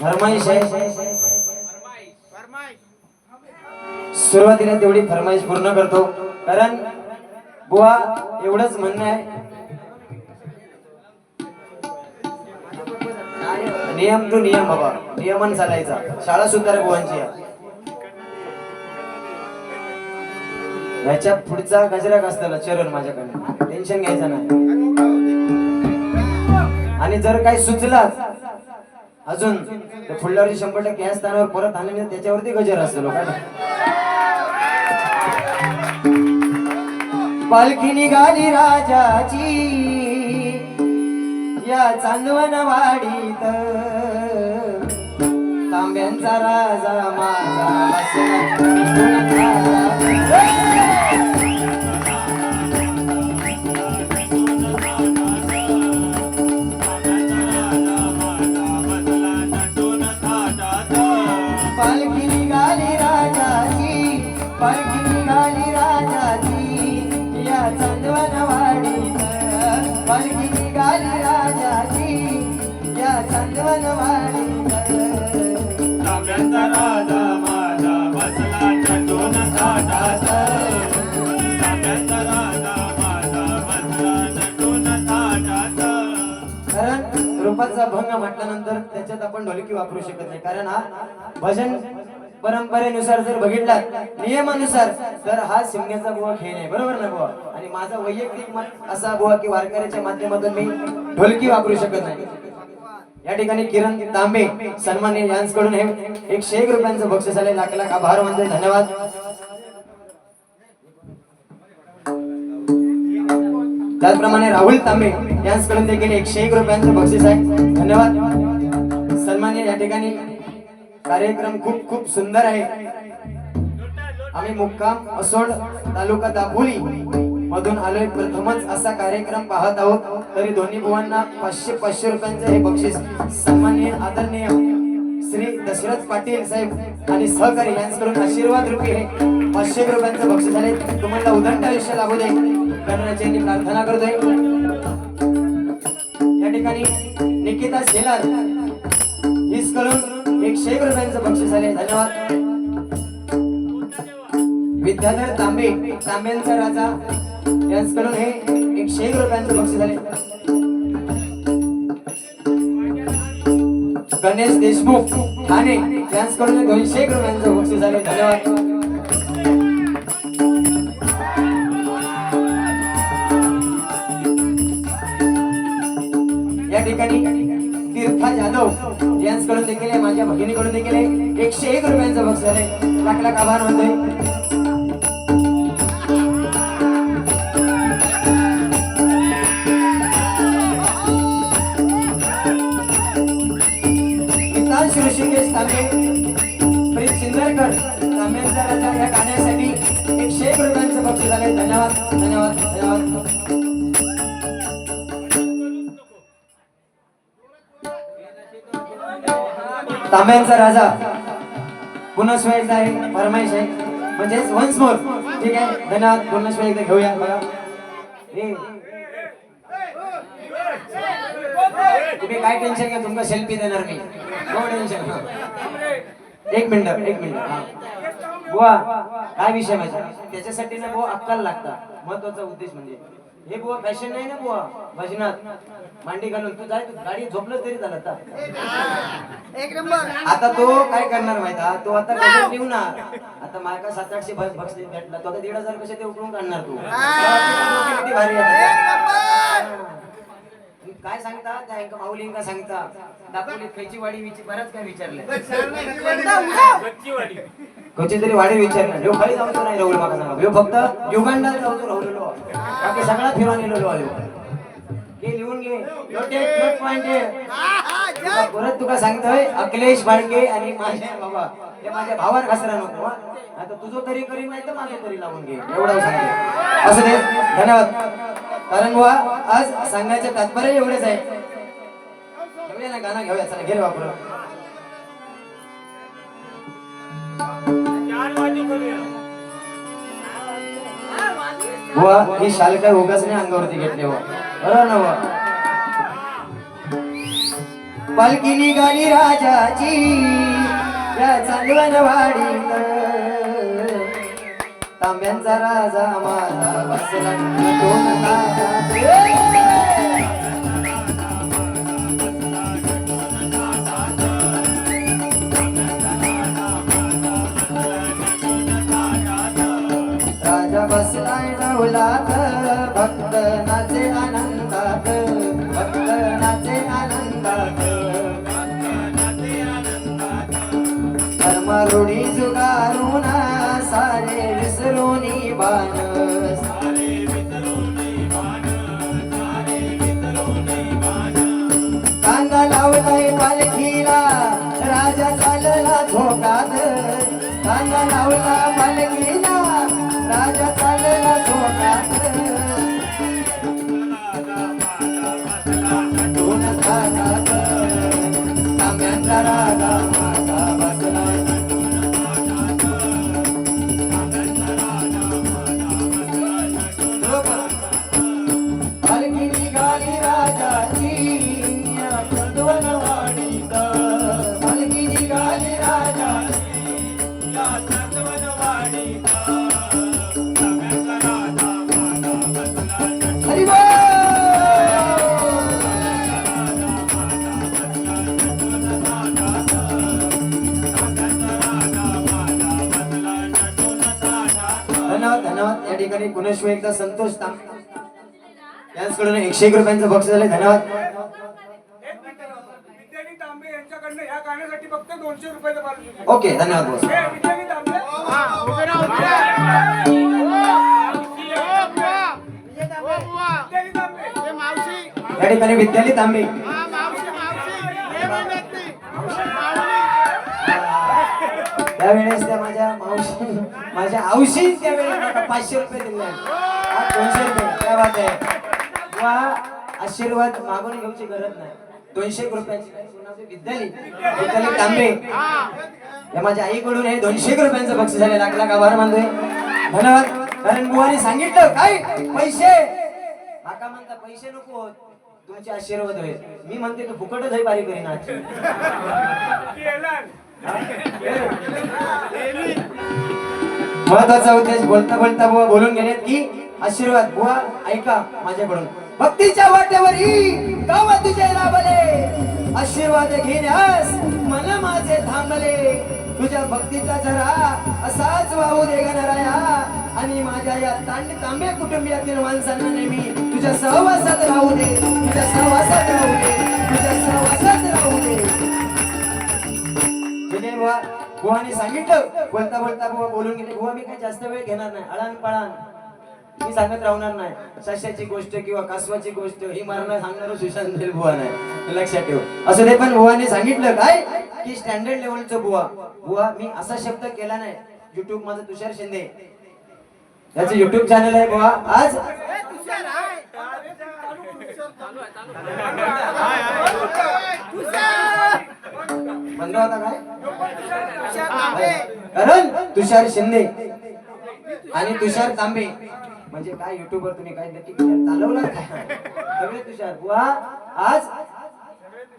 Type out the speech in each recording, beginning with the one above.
फरमाईश आहे. सुरुवातीला तेवढी फरमाईश पूर्ण करतो. कारण बुवा एवढंच म्हणणं आहे. नियम टू नियम बाबा. नियमन चालायचा. शाळा सुद्धा बुवांची. आहे. याच्या पुढचा गजरा असताना चरण माझ्याकडे टेन्शन घ्यायचं नाही. आणि जर काही सुचला अजून तर फुलल्यावरती शंभर टक्के या स्थानावर परत आले नाही त्याच्यावरती गजर असतो लोकांना. पालखी निघाली राजाची या चांदवन वाडीत तांब्यांचा राजा माझा रूपाचा म्हटल्यानंतर त्याच्यात आपण ढोलकी वापरू शकत नाही. कारण हा भजन परंपरेनुसार जर बघितला नियमानुसार तर हा शिमग्याचा बुवा खेळ आहे. बरोबर ना बुवा? आणि माझा वैयक्तिक मत असा बुवा की वारकऱ्याच्या माध्यमातून मी ढोलकी वापरू शकत नाही. या ठिकाणी किरण तांबे सन्मान्य यांकडून हे एकशे एक रुपयांचं बक्षीस आले लाख लाख आभार म्हणजे धन्यवाद. त्याचप्रमाणे राहुल तांबे यांच्याकडून देखील एकशे एक रुपयांचं बक्षीस आहे. धन्यवाद. सन्मान्य या ठिकाणी कार्यक्रम खूप खूप सुंदर आहे. आम्ही मुक्काम असोड तालुका दापोली मधून आलोय. प्रथमच असा कार्यक्रम पाहत आहोत. तरी दोन्ही बुवांना पाचशे पाचशे रुपयांचं हे बक्षीस सन्मान्य आदरणीय श्री दशरथ पाटील साहेब आणि सहकारी यांच्याकडून आशीर्वाद रूपी हे पाचशे रुपयांचं बक्षीस आले तुम्हाला उदंड आयुष्य लाभू दे. करण्याची प्रार्थना करतोय या ठिकाणी निकिता शेलारकडून एकशे एक रुपयांचं बक्षीस आले धन्यवाद. विद्याधर तांबे तांब्यांचा राजा. यांच्याकडून हे एकशे एक रुपयांचं बक्षीस आले गणेश देशमुख ठाणे. यांच्याकडून दोनशे एक रुपयांचं बक्षीस आले धन्यवाद. जाधवकडून देखील आहे, माझ्या भगिनीकडून देखील आहे. एकशे एक रुपयांचं बक्षीस आहे लाख लाख आभार म्हणतोय. ऋषिकेश तांबे प्रिन्स सिंदरकर तांब्यांचा राजा या गाण्यासाठी एकशे एक रुपयांचं बक्षीस आले धन्यवाद धन्यवाद धन्यवाद. तांब्यांचा राजा. पुन्हा स्वयं एकदा आहे फरमाईश आहे म्हणजेच वन्स मोर ठीक आहे? धन्यवाद. पुन्हा स्वयं एकदा घेऊया बघा. तुम्ही काय टेन्शन घ्या? तुमका सेल्फी देणार मी. नो टेन्शन एक मिनिट एक मिनिट. हा. बुवा काय विषय माझ्या? त्याच्यासाठी ना बो अक्कल लागता महत्त्वाचा उद्देश म्हणजे. हे बुवा फॅशन नाही ना बुवा भजनात. मांडी घालून. तू जाय तू गाडी झोपलं तरी झालं आता. एक नंबर. आता तो काय करणार माहिती? तो आता कसं निवणार आता माका सात आठशे बस बक्षीस भेटला. तो आता दीड हजार कसे ते उकळून काढणार तू? किती भारी. काय सांगता? त्या एका माऊलींका सांगता? दापोलीत खयची वाडी विचार बरंच काय विचारलंय. खयची तरी वाडी विचारलं ह्यो खाली जाऊन नाही राहुल माका सांगा ह्यो फक्त युगांडात जाऊन का की सगळा फिरून येलेलो आलो हे लिहून घे. नोट पॉइंट आहे परत तुका सांगतोय अखिलेश बाळके आणि माझ्या बाबा. हे माझ्या भावार घसरा नको आता तुझं तरी करी नाही तर माझं तरी लावून घे. एवढं सांगतो. असं दे. धन्यवाद. कारण बुवा आज सांगण्याचे तात्पर्य एवढेच आहे. घेऊया ना गाणं घेऊया. चला घे रे व ही शाल काय उगाच नाही अंगावरती घेतली व. बरं ना पालखी निघाली राजाची या चांदवण तांब्यांचा राजा माझा बसला बसलाय भक्त नाचे आनंदात भक्त नाचे आनंदात. धर्म रूढी जुगारून सारे विसरून बाण. ठिकाणी पुनश्व एकदा संतोष तांबे यांच्याकडून एकशे एक रुपयांचं बक्षीस झाले धन्यवाद. ओके धन्यवाद बोस. हे विद्यानी तांबे विद्यानी तांबे या ठिकाणी विद्याली तांबे त्यावेळेस त्या माझ्या मावशी माझ्या आवशी त्यावेळेस पाचशे रुपये दिले. दोनशे रुपये. काय बात आहे? किंवा आशीर्वाद मागून घेऊची गरज नाही. दोनशे रुपयांची रुपयाची तांबे. या माझ्या आईकडून हे दोनशे रुपयांचं बक्षीस झाले. लाख लाख आभार मानतोय. धन्यवाद. कारण बुवाने सांगितलं काय? पैसे? माका म्हणता पैसे नको होत. तुमचे आशीर्वाद होईल. मी म्हणते तू फुकटच आहे बारी करीन आज. महत्त्वाचा उद्देश बोलता बोलता बुवा बोलून गेले की आशीर्वाद बुवा ऐका माझ्याकडून. भक्तीच्या वाटेवरी गावा तुझे लाभले. आशीर्वाद घेण्यास मन माझे थांबले. तुझ्या भक्तीचा झरा असाच वाहू दे गणराया. आणि माझ्या या तांड तांब्या कुटुंबियातील माणसांना नेहमी तुझ्या सहवासात राहू दे. तुझ्या सहवासात राहू दे. तुझ्या सहवासात राहू दे. विनय बुवा बुवाने सांगितलं. बोलता बोलता बुवा बोलून गेले. बुवा मी काही जास्त वेळ घेणार नाही. अळान पळान मी सांगत राहणार नाही. सश्याची गोष्ट किंवा कासवाची गोष्ट ही मारणं सांगणार सुशांत देल बुवा नाही. लक्षात ठेव. असं ते पण बुवाने सांगितलं काय? की स्टँडर्ड लेवलचं बुवा. बुवा मी असा शब्द केला नाही. युट्यूब माझं तुषार शिंदे. याचं युट्यूब चॅनल आहे बुवा. आज होता काय? कारण तुषार शिंदे आणि तुषार तांबे. म्हणजे काय युट्यूबवर तुम्ही काय नक्की चालवला सगळे तुषार. बुवा आज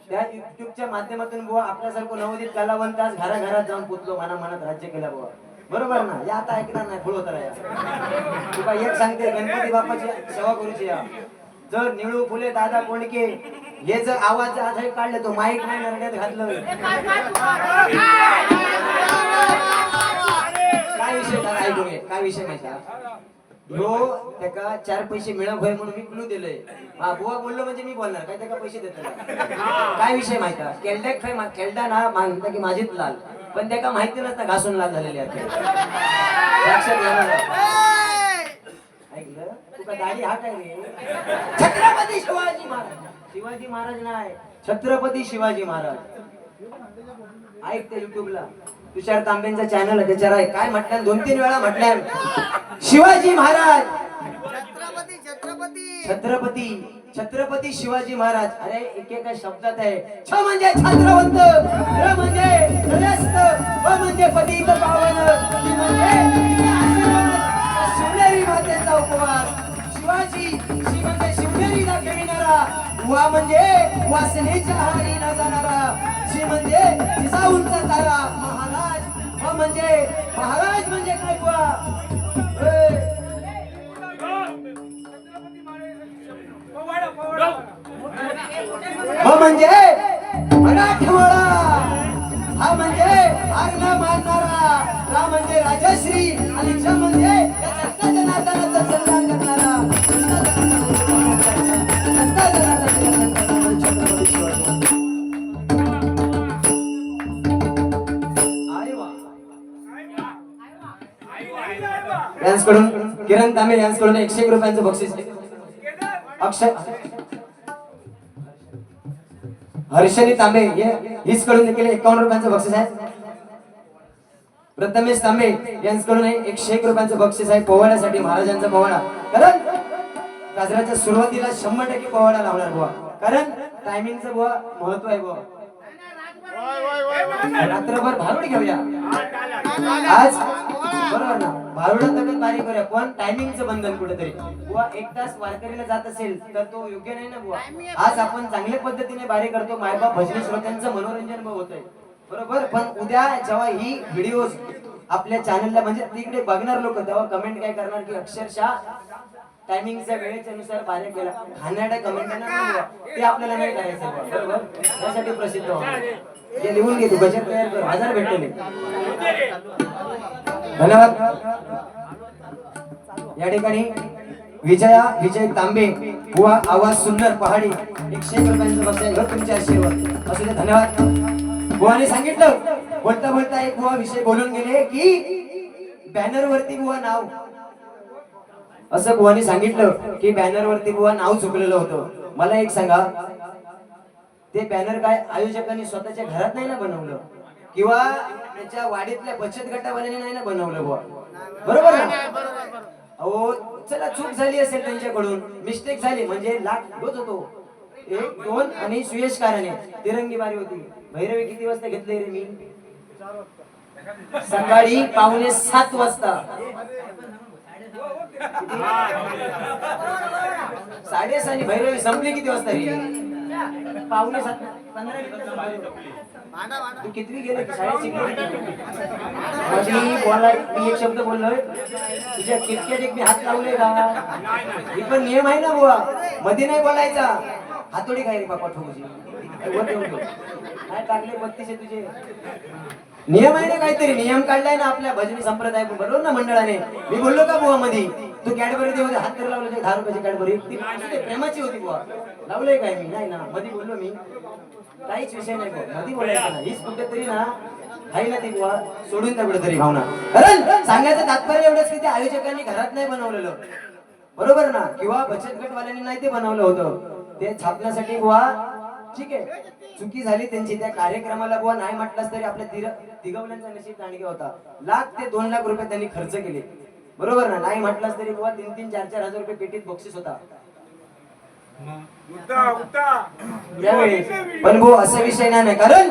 त्या युट्यूबच्या माध्यमातून बुवा आपल्यासारखं नवोदित कलावंत आज घराघरात जाऊन पोचलो मना मनात राज्य केला बुवा. बरोबर ना? या आता ऐकणार नाही फुल होता या. तुका एक सांगते गणपती बाप्पाची सेवा करूची या. जर निळू फुले दादा कोणके हे जर आवाज आज काढलं तो माईक नाही नरड्यात घातलं. काय विषय काय ऐकून घे काय विषय माहिती आहे? ह्यो त्याका चार पैसे मिळव होय म्हणून मी क्लू दिलंय. हा बुवा बोललो म्हणजे मी बोलणार. काय त्याका पैसे देत काय विषय माहिती आहे? केलड्याक खय मा- ना मानता की माझीच लाल. पण त्याका माहिती नसता घासून लाल झालेली आहे लक्षात घ्या ऐकलं? तुका दाढी हा काय रे छत्रपती शिवाजी महाराज. शिवाजी महाराज नाही छत्रपती शिवाजी महाराज. ऐक त्या युट्यूबला तुषार तांबेंचा चॅनल आहे त्याच्यावर आहे. काय म्हटलं दोन तीन वेळा म्हटलंय. शिवाजी महाराज! छत्रपती छत्रपती! छत्रपती छत्रपती शिवाजी महाराज. अरे एकेका शब्दात आहे. छ म्हणजे छत्रवंत र म्हणजे त्रयस्थ प म्हणजे पतित पावन. म्हणजे शिवनेरी मातेचा उपवास. शिवाजी शिव दाखविणारा जाणारा वा म्हणजे वासनेच्या हारी न जाणारा. जी म्हणजे उंच तारा महाराज. व म्हणजे महाराज म्हणजे काय बुवा? म्हणजे किरण तांबे यांसकडून एकशे एक रुपयांचं बक्षीस. अक्षय. हर्षनी तांबे हीच कडून देखील एकावन्न रुपयांचं बक्षीस आहे. प्रथमेश तांबे यांच्याकडून एकशे एक रुपयांचं बक्षीस आहे. पोवाड्यासाठी महाराजांचा पोवाडा. कारण काजराच्या सुरुवातीला शंभर टक्के पोवाडा लावणार बुवा. कारण टायमिंगचं बुवा महत्त्व आहे बुवा. रात्रभर भारुड घेऊया. आज बरोबर ना भारूडा तब्येत बारीक करूया पण टायमिंगचं बंधन कुठेतरी. बुवा एक तास वारकरीला जात असेल तर तो योग्य नाही ना बुवा. आज आपण चांगल्या पद्धतीने बारी करतो मायबाप भजनी श्रोत्यांचं मनोरंजन होत आहे बरोबर? पण उद्या जेव्हा ही व्हिडिओ आपल्या चॅनलला म्हणजे तिकडे बघणार लोक तेव्हा कमेंट काय करणार की अक्षरशः टायमिंगच्या वेळेच्या नुसार बाहेर गेला खाण्याच्या कमेंट ते आपल्याला नाही करायचं बरोबर? त्यासाठी प्रसिद्ध व्हा. हे लिहून घे तू बजेट तयार कर. हजार भेटले धन्यवाद. या ठिकाणी विजया विजय तांबे बुवा आवाज सुंदर पहाडी. एकशे रुपयांचं बक्षीस तुमचे आशीर्वाद. असू दे धन्यवाद. बुवाने सांगितलं बोलता बोलता एक बुवा विषय बोलून गेले की बॅनर वरती बुवा नाव. असं बुवाने सांगितलं की बॅनर वरती बुवा नाव चुकलेलं होतं. मला एक सांगा ते बॅनर काय आयोजकांनी स्वतःच्या घरात नाही ना बनवलं? किंवा त्याच्या वाडीतल्या बचत गटावाल्यांनी नाही ना बनवलं बुवा? बरोबर ना? अहो चला चूक झाली असेल त्यांच्याकडून. मिस्टेक झाली. म्हणजे लाख होत होतो. एक दोन आणि सुयश कारणे. तिरंगी बारी होती. भैरवी किती वाजता घेतले रे मी? सकाळी पावणे सात वाजता. साडेसाली भैरवी संपली किती वाजता? रे पावणे सात पंधरा मिनिटं तू कितवी गेले? शाळेत शिकली. माझी बोला मी एक शब्द बोललोय. तुझ्या किटकेट एक मी हात लावले का? ही पण नियम आहे ना बुवा. मध्ये नाही बोलायचा. हातोडी काय रे बापा ठोकूची वर ठेवून ठेव. काय टाकले बत्तीसे तुझे? नियम आहे ना काहीतरी नियम काढलाय ना आपल्या भजनी संप्रदाय बरोबर ना मंडळाने? मी बोललो का बुवा मध्ये तू कॅडबरी देऊ हात तर लावलं दहा रुपयाची कॅडबरी. ती प्रेमाची होती बुवा. लावलंय काय मी? नाही ना मध्ये बोललो मी. काहीच विषय नाही बुवा. मध्ये बोलायचं ना कुठे तरी ना आहे ना ती बुवा. सोडून त्या कुठेतरी भावना. कारण सांगायचं तात्पर्य एवढंच की ते आयोजकांनी घरात नाही बनवलेलं. बरोबर ना? किंवा बचत गटवाल्यांनी नाही ते बनवलं होतं. ते छापण्यासाठी बुवा ठीक आहे. चुकी झाली त्यांची त्या कार्यक्रमाला बुवा नाही म्हटलंच तरी आपल्या तिर तिगवल्यांचा नशीब दांडगे होता. लाख ते दोन लाख रुपये त्यांनी खर्च केले. बरोबर ना? नाही म्हटलंच तरी बुवा तीन तीन चार चार हजार रुपये पेटीत बक्षीस होता. पण भाऊ असा विषय नाही. कारण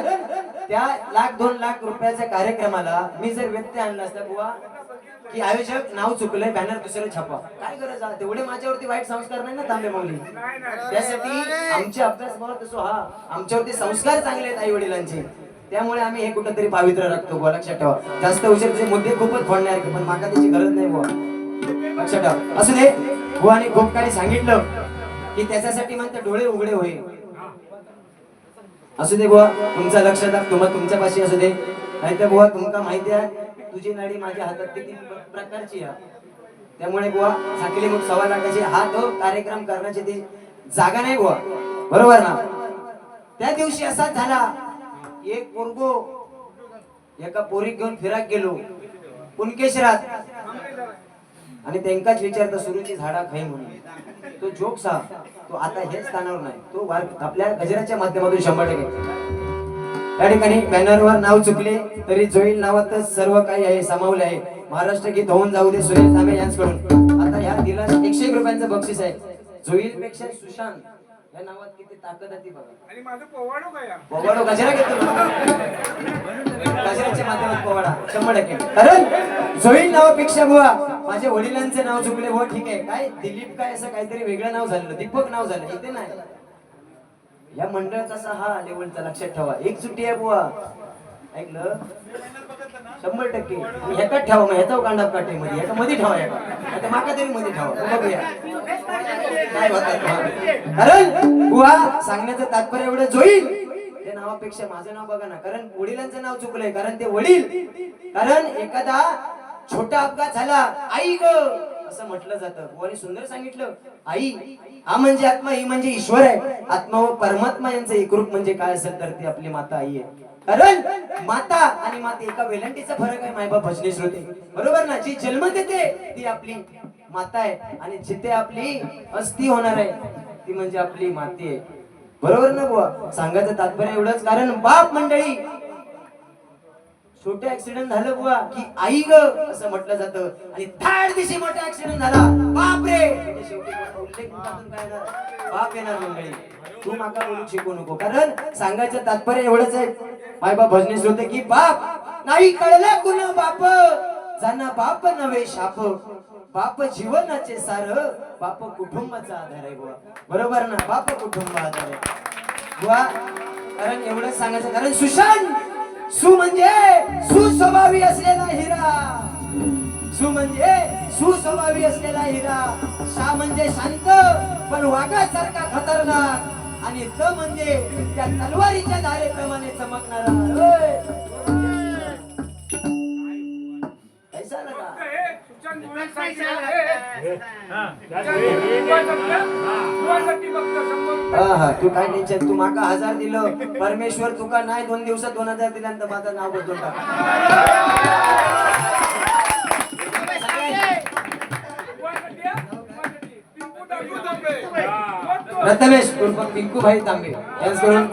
त्या लाख दोन लाख रुपयाच्या कार्यक्रमाला मी जर व्यत्यय आणला असता बुवा की आयोजक नाव चुकलंय बॅनर दुसरं छापा काय गरज आहे? तेवढे माझ्यावरती वाईट संस्कार नाही ना तांबे माऊली. त्यासाठी आमचे अभ्यास म्हणत असो हा आमच्यावरती संस्कार चांगले आहेत आई वडिलांचे त्यामुळे आम्ही हे कुठंतरी पावित्र राखतो बुवा लक्षात ठेवा. जास्त उशीरचे मुद्दे खूपच फोडणार पण माका त्याची गरज नाही बुवा. लक्षात ठेवा. असू दे बुवाने खूप काही सांगितलं की त्याच्यासाठी म्हणते डोळे उघडे होईल. असू दे बुवा तुमचा लक्ष तुम्हाला तुमच्या पाशी असू दे. नाही तर बुवा तुमका माहिती आहे तुझी नाडी माझ्या हातात ते तीन प्रकारची आहे? त्यामुळे बुवा झाकली मग सव्वा लाखाची हा तो कार्यक्रम करण्याची ती जागा नाही बुवा. बरोबर ना? त्या दिवशी असा झाला एक पोरगो एका पोरी घेऊन फिराक गेलो पुणकेश्वरात आणि त्यांकाच विचारता सुरूची झाडा खाई म्हणून. तो जोक सा तो आता हेच स्थानावर नाही तो वार- आपल्या गजराच्या माध्यमातून शंभर टक्के. त्या ठिकाणी बॅनरवर नाव चुकले तरी जोईल नावातच सर्व काही आहे सामावले आहे. महाराष्ट्र गीत होऊन जाऊ दे सुनील तांबे यांच्याकडून. आता ह्या दिला एकशे एक रुपयांचं बक्षीस आहे. जोईल पेक्षा सुशांत या नावात किती ताकद आहे बघा. आणि माझं पोवाडो काय या? पोवाडो गजरा घेतो. गजराच्या माध्यमात पोवाडा. शंभर टक्के. कारण जोईल नावापेक्षा बुवा माझ्या वडिलांचे नाव चुकले. बुवा ठीक आहे. काय? दिलीप काय? असं काहीतरी वेगळं नाव झालं दीपक नाव झालं. इथे नाही. या मंडळाचा असा हा लेवलचा लक्षात ठेवा. एक सुट्टी आहे बुवा. ऐकलं? शंभर टक्के. आणि ठेवा मग ह्याचा कांडा काटे मध्ये. ह्याचा मध्ये ठेवा ह्याका आता माका तरी मध्ये ठेवा. बघूया. काय होतात कारण बुवा सांगण्याचं तात्पर्य एवढं जोईल. त्या नावापेक्षा माझं नाव बघा ना. कारण वडिलांचं नाव चुकलंय. कारण ते वडील. कारण एखादा छोटा अपघात झाला. आई ग! असं म्हटलं जातं. बुवाने सुंदर सांगितलं आई हा म्हणजे आत्मा ही म्हणजे ईश्वर आहे. आत्मा व परमात्मा यांचं एकरूप म्हणजे काय असेल तर ती आपली माता आई आहे. कारण माता आणि माते एका वेलंटीचा फरक आहे मायबाप भजने श्रोते. बरोबर ना? जी जन्म देते ती आपली माता आहे. आणि जिथे आपली अस्थि होणार आहे ती म्हणजे आपली माती आहे. बरोबर ना बुवा? सांगायचं तात्पर्य एवढंच. कारण बाप मंडळी छोटं ऍक्सिडेंट झालं बुवा की आई ग असं म्हटलं जातं. आणि थर्ड दिवशी मोठा ऍक्सिडेंट झाला. बाप रे काय बाप येणार मंडळी. तू माका बोलू शिकू नको. कारण सांगायचं तात्पर्य एवढंच आहे. मायबाप भजनीस होते की बाप नाही कळलं कुणा बाप? जाना बाप नव्हे शाप. बाप जीवनाचे सार. बाप कुटुंबाचा आधार आहे बुवा. बरोबर ना? बाप कुटुंब आधार आहे. बुवा कारण एवढंच सांगायचं. कारण सुशांत सु म्हणजे सुस्वभावी असलेला हिरा. सु म्हणजे सुस्वभावी असलेला हिरा. शा म्हणजे शांत पण वाघासारखा खतरनाक. आणि त म्हणजे त्या तलवारीच्या धारेप्रमाणे चमकणारा. कैसा तू काय टेन्शन? तू माका हजार दिलं. परमेश्वर तुका नाही दोन दिवसात दोन हजार दिल्यानंतर माझं नाव बदलून टाक. पिंकू रत्नेश उर्फ पिंकू भाई तांबे यांच्याकडून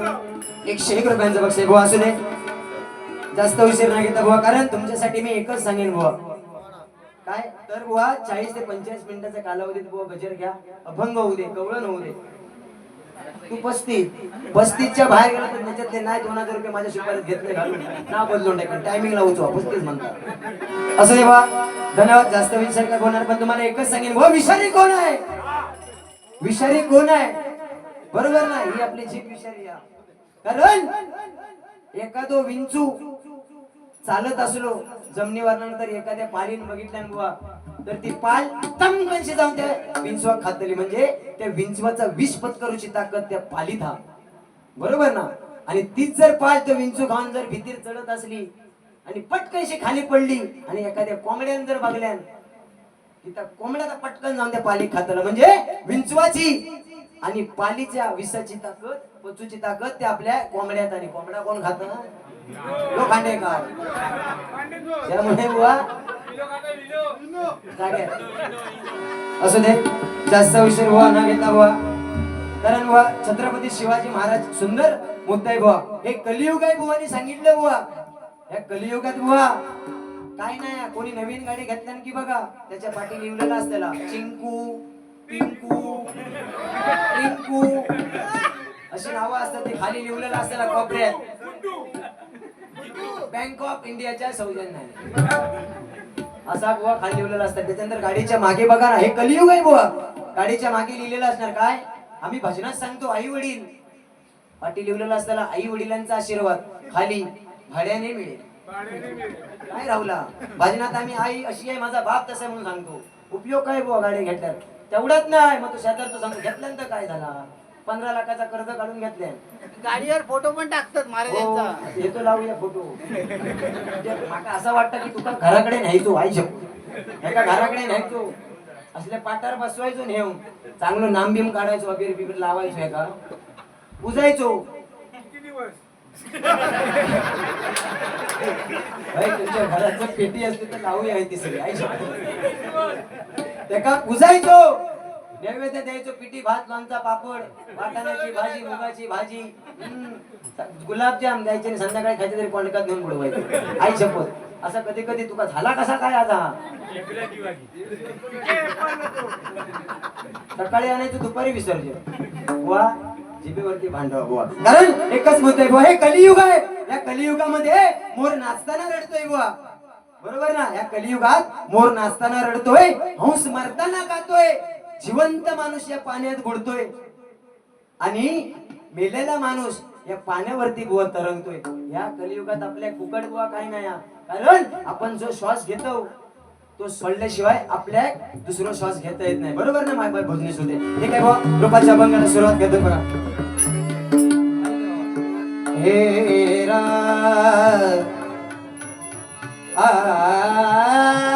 एकशे एक रुपयांचं बक्षीस बुवा असू दे जास्त उशीर नाही घेता बुवा कारण तुमच्यासाठी मी एकच सांगेन बुवा काय? तर बुवा चाळीस ते पंचेचाळीस मिनिटाच्या कालावधीत बुवा गजर घ्या. अभंग होऊ दे कवळण होऊ दे. तू पस्तीस पस्तीसच्या बाहेर गेला तर त्याच्यातले नाही दोन हजार रुपये माझ्या शिपारीत घेतले घालून ना बदलून टाकून टायमिंग लावतो पस्तीस म्हणतात. असं दे बा धन्यवाद. जास्त विचार काय होणार पण तुम्हाला एकच सांगेन. बुवा विषारी कोण आहे? विषारी कोण आहे? बरोबर ना ही आपली जीप विषारी कारण एखादो विंचू चालत असलो जमिनीवर तर एखाद्या पालीन बघितल्या बुवा तर ती पाल तमकनशी जाऊन त्या विंचवा खातली. म्हणजे त्या विंचवाचा विष पत्करूची ताकद त्या पालीत हा. बरोबर ना? आणि तीच जर पाल तो विंचू खाऊन जर भीतीर चढत असली आणि पटकनशी खाली पडली आणि एखाद्या कोंबड्यान जर बघल्यान तिथं कोंबड्याचा पटकन जाऊन त्या पाली खातलं. म्हणजे विंचवाची आणि पालीच्या विषाची ताकद पचूची ताकद ते आपल्या कोंबड्यात आणि कोंबडा कोण खात? लो खांडेकर मांडीचो. त्यामुळे बुवा असू दे जास्त उशीर बुवा न घेता बुवा. कारण बुवा छत्रपती शिवाजी महाराज सुंदर मुद्दा आहे बुवा. हे कलियुग आहे बुवानी सांगितलं बुवा. या कलियुगात बुवा काय नाही कोणी नवीन गाडी घेतल्या की बघा त्याच्या पाठी लिहिलेलं असतेला चिंकू पिंकू टिंकू अशी नावं असतात ते खाली लिहिलेलं असतेला कॉपऱ्यात. बँक ऑफ इंडियाच्या सौजन्याने. असा बुवा खाली लिहिलेला असतात त्याच्यानंतर गाडीच्या मागे बघा ना हे कलियुग आहे बुवा. गाडीच्या मागे लिहिलेलं असणार काय? आम्ही भजनात सांगतो आई वडील. पाठी लिहिलेलं असताना आई वडिलांचा आशीर्वाद. खाली भाड्याने मिळेल. काय राहुला? भजनात आम्ही आई अशी आहे माझा बाप तसा म्हणून सांगतो. उपयोग काय बुवा गाडी घेतल्यात तेवढाच नाही मग तो शेतात सांगतो घेतल्यानंतर काय झाला? पंधरा लाखाचा कर्ज काढून घेतल्या गाडीवर फोटो पण टाकतात महाराजांचा हो, येतो लावूया फोटो. म्हणजे माका असं वाटतं की तुका घराकडे नाही तू आई शकतो एका घराकडे नाही तू. असल्या पाटावर बसवायचो नेऊन चांगलं नाम बिम काढायचो अबीर बिबीर लावायचो एका. भाई तुमच्या घरात जर पेटी असते तर लावूया ही ती सगळी आई शकतो त्याका पुजायचो नैवेद्य द्यायचो पिठी भात लोणचा पापड वाटाण्याची भाजी मुगाची भाजी. गुलाबजाम द्यायचे आणि संध्याकाळी खायचे तरी कोंडकात घेऊन बुडवायचे. आई शपथ. असं कधी कधी तुका झाला कसा काय आता हा? सकाळी आणायचं दुपारी विसर्जन. वा जिभेवरती भांडव बुवा. कारण एकच मुद्दा आहे बुवा हे कलियुग आहे. या कलियुगामध्ये मोर नाचताना रडतोय बुवा. बरोबर ना? या कलियुगात मोर नाचताना रडतोय हंस मरताना गातोय. जिवंत माणूस या पाण्यात बुडतोय. आणि मेलेला माणूस या पाण्यावरती बुवा तरंगतोय. या कलियुगात आपल्या कुकड बुवा काही नाही कारण आपण जो श्वास घेतो तो सोडल्याशिवाय आपल्या दुसरा श्वास घेता येत नाही. बरोबर ना माय बाय भोजनेश होते ठीक आहे बुवा? रूपाच्या अभंगाला सुरुवात घेतो बघा. हे रा आ.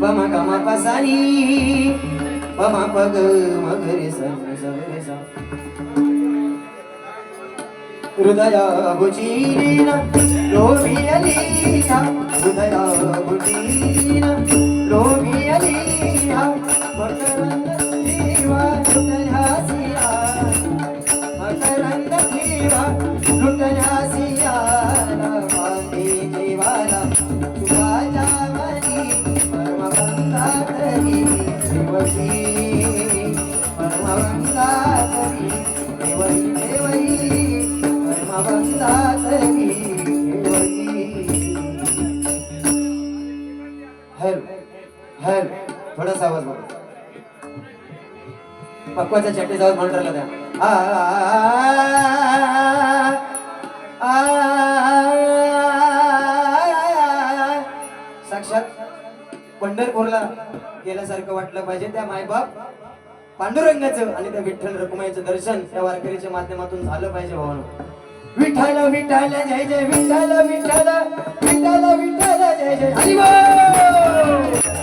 पम गम पसानी पम पग मगरे स सगरे सा हृदया बुचीन लोभियलीहा हृदय बुचीन लोभियलीहा पक्वाच्या चट्टीचा आवाज म्हणून राहिला त्या साक्षात पंढरपूरला गेल्यासारखं वाटलं पाहिजे त्या मायबाप पांडुरंगाचं आणि त्या विठ्ठल रखुमाईचं दर्शन त्या वारकरीच्या माध्यमातून झालं पाहिजे भावानं विठ्ठल विठ्ठल जय जय विठ्ठल विठ्ठल विठ्ठल विठ्ठल जय जय हरी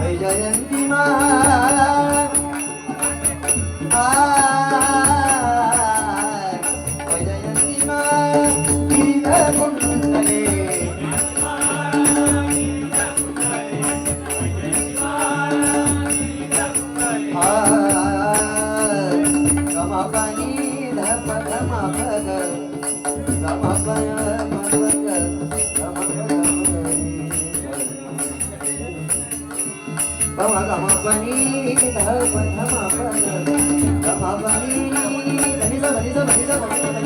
जयंती मा गम गमपनी धप धमपग गमपनी धनिसा धनिसा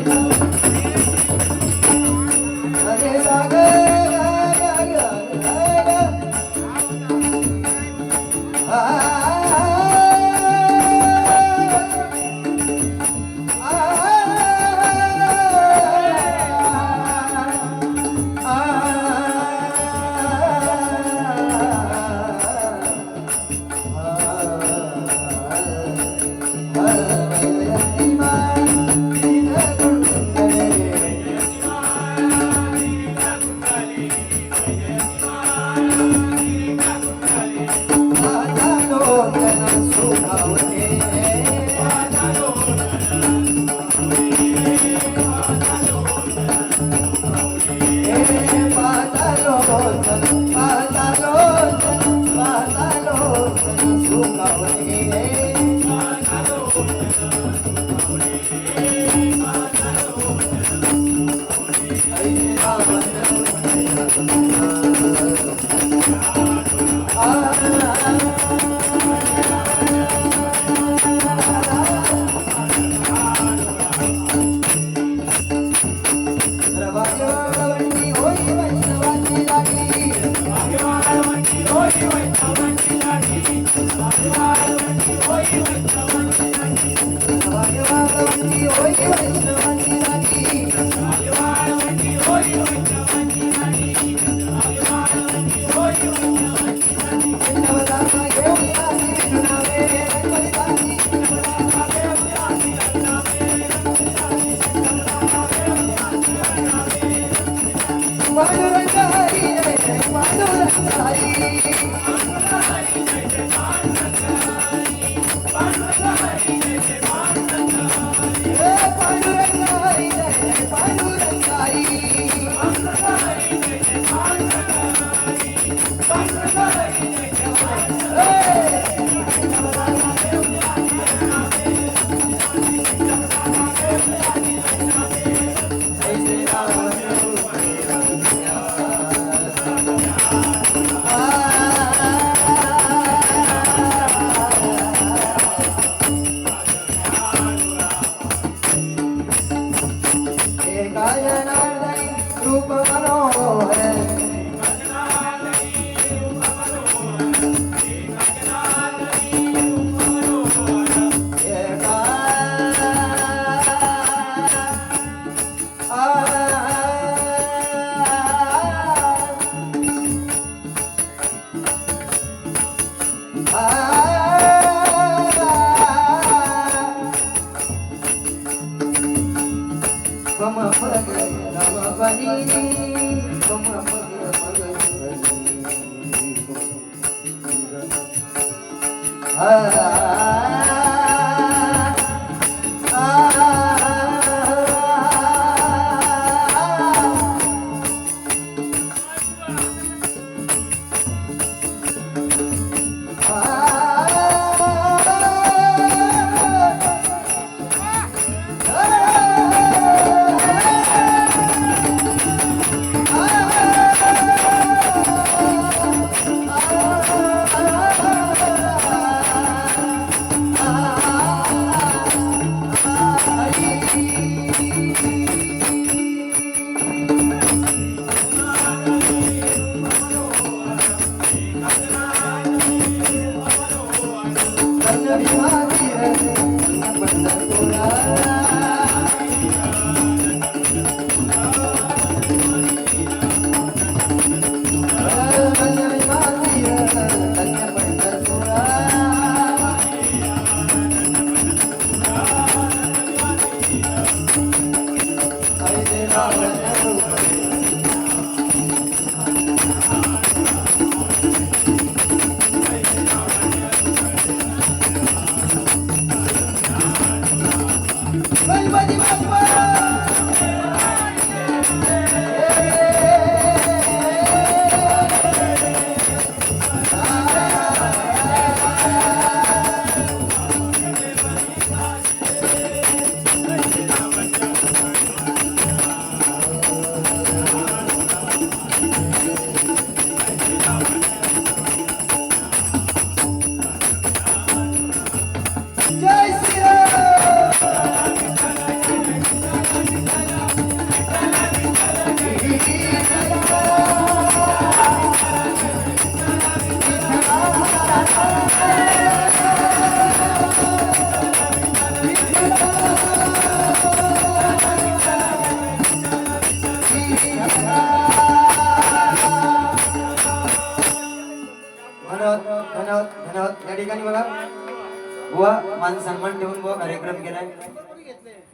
गणपती ठिकाणी बघा. बुवा मान सन्मान ठेवून बुवा कार्यक्रम केलाय.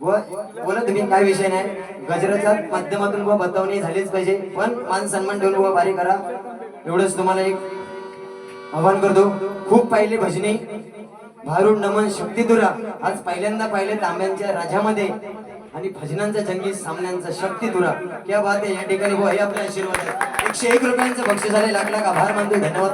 बुवा बोला तुम्ही काय विषय नाही. गजराच्या माध्यमातून बुवा बतावणी झालीच पाहिजे. पण मान सन्मान ठेवून बुवा बारी करा. एवढंच तुम्हाला एक आव्हान करतो. खूप पाहिले भजनी. भारूड नमन शक्तिदुरा आज पहिल्यांदा पाहिले तांब्यांच्या राजामध्ये. आणि भजनांचा जंगी सामन्यांचा शक्तीधुरा. क्या बात आहे या ठिकाणी बुवा हे आपले आशीर्वाद आहे एकशे एक रुपयांचं बक्षीस आले लाख लाख आभार मानतो धन्यवाद.